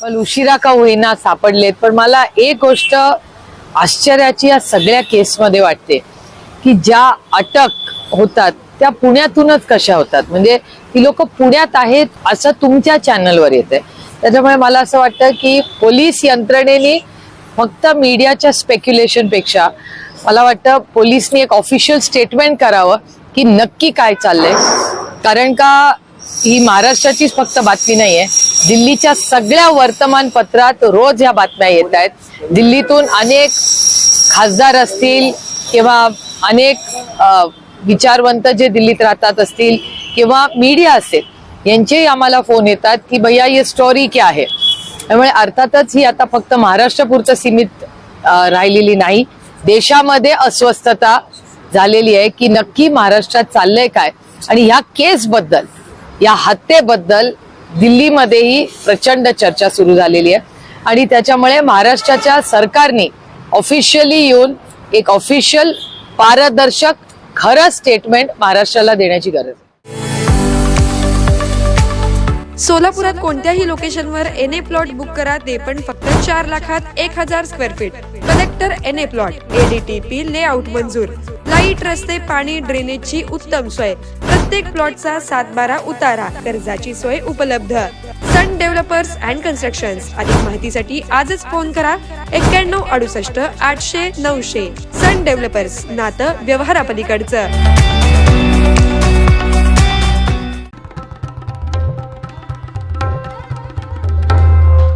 पण उशिरा का होईना सापडलेत. पण मला एक गोष्ट आश्चर्याची या सगळ्या केसमध्ये वाटते की ज्या अटक होतात त्या पुण्यातूनच कशा होतात? म्हणजे ती लोक पुण्यात आहेत असं तुमच्या चॅनलवर येते त्याच्यामुळे मला असं वाटतं की पोलीस यंत्रणेने फक्त मीडियाच्या स्पेक्युलेशनपेक्षा मला वाटतं पोलिसनी एक ऑफिशियल स्टेटमेंट करावं की नक्की काय चाललंय. कारण का ही महाराष्ट्राचीच फक्त बातमी नाहीये. दिल्लीच्या सगळ्या वर्तमानपत्रात रोज ह्या बातम्या येत आहेत. दिल्लीतून अनेक खासदार असतील किंवा अनेक विचारवंत जे दिल्लीत राहतात असतील किंवा मीडिया असेल यांचेही आम्हाला फोन येतात की भैया ये स्टोरी क्या आहे त्यामुळे अर्थातच ही आता फक्त महाराष्ट्रापुरतं सीमित राहिलेली नाही. देशामध्ये अस्वस्थता झालेली आहे की नक्की महाराष्ट्रात चाललंय काय? आणि ह्या केसबद्दल या हत्येबद्दल दिल्लीमध्येही प्रचंड चर्चा सुरू झालेली आहे. आणि त्याच्यामुळे महाराष्ट्राच्या सरकारने ऑफिशियली येऊन एक ऑफिशियल पारदर्शक खरं स्टेटमेंट महाराष्ट्राला देण्याची गरज आहे. सोलापुरात कोणत्याही लोकेशनवर एन ए प्लॉट बुक करा ते पण फक्त चार लाखात एक हजार square feet collector N A plot ADTP layout मंजूर. लाइट रस्ते पाणी ड्रेनेजची उत्तम सोय. प्रत्येक प्लॉटचा सात बारा उतारा कर्जाची सोय उपलब्ध. सन डेव्हलपर्स अँड कन्स्ट्रक्शन अधिक माहितीसाठी आजच फोन करा. एक्क्याण्णव अडुसष्ट आठशे नऊशे. सन डेव्हलपर्स नातं व्यवहारापलीकडचं.